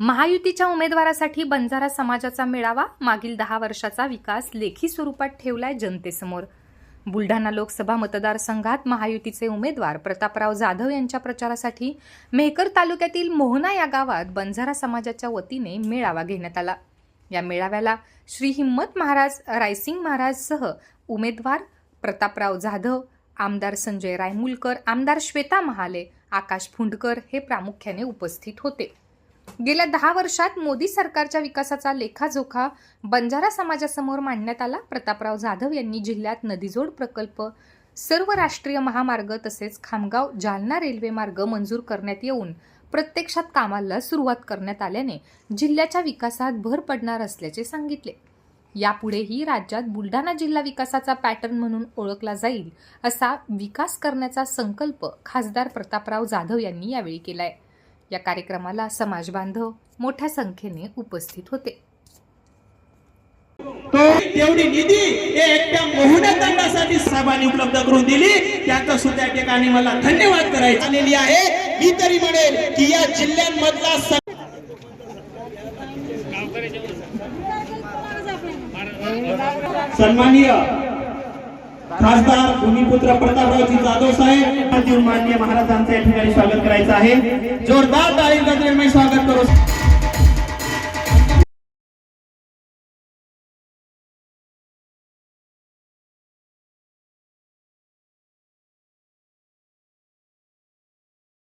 महायुतीच्या उमेदवारासाठी बंजारा समाजाचा मेळावा मागील दहा वर्षाचा विकास लेखी स्वरूपात ठेवलाय जनतेसमोर. बुलढाणा लोकसभा मतदारसंघात महायुतीचे उमेदवार प्रतापराव जाधव यांच्या प्रचारासाठी मेहकर तालुक्यातील मोहना या गावात बंजारा समाजाच्या वतीने मेळावा घेण्यात आला. या मेळाव्याला श्री हिम्मत महाराज रायसिंग महाराजसह उमेदवार प्रतापराव जाधव आमदार संजय रायमुलकर आमदार श्वेता महाले आकाश फुंडकर हे प्रामुख्याने उपस्थित होते. गेल्या दहा वर्षात मोदी सरकारच्या विकासाचा लेखाजोखा बंजारा समाजासमोर मांडण्यात आला. प्रतापराव जाधव यांनी जिल्ह्यात नदीजोड प्रकल्प सर्व राष्ट्रीय महामार्ग तसेच खामगाव जालना रेल्वे मार्ग मंजूर करण्यात येऊन प्रत्यक्षात कामाला सुरुवात करण्यात आल्याने जिल्ह्याच्या विकासात भर पडणार असल्याचे सांगितले. यापुढेही राज्यात बुलढाणा जिल्हा विकासाचा पॅटर्न म्हणून ओळखला जाईल असा विकास करण्याचा संकल्प खासदार प्रतापराव जाधव यांनी यावेळी केलाय. या कार्यक्रमाला समाज बांधव मोठ्या संख्येने उपस्थित होते. तो तेवढी निधी हे एकट्या मोहना दंडासाठी साहेबांनी उपलब्ध करून दिली. त्याचं सुद्धा ठिकाणी मला धन्यवाद करायचे आलेली आहे. मी तरी म्हणेल की या जिल्ह्यांमधला सन्माननीय खासदार भूमिपुत्र प्रतापरावजी जाधव साहेब देऊन माननीय महाराजांचं या ठिकाणी स्वागत करायचं आहे. जोरदार टाळी स्वागत करू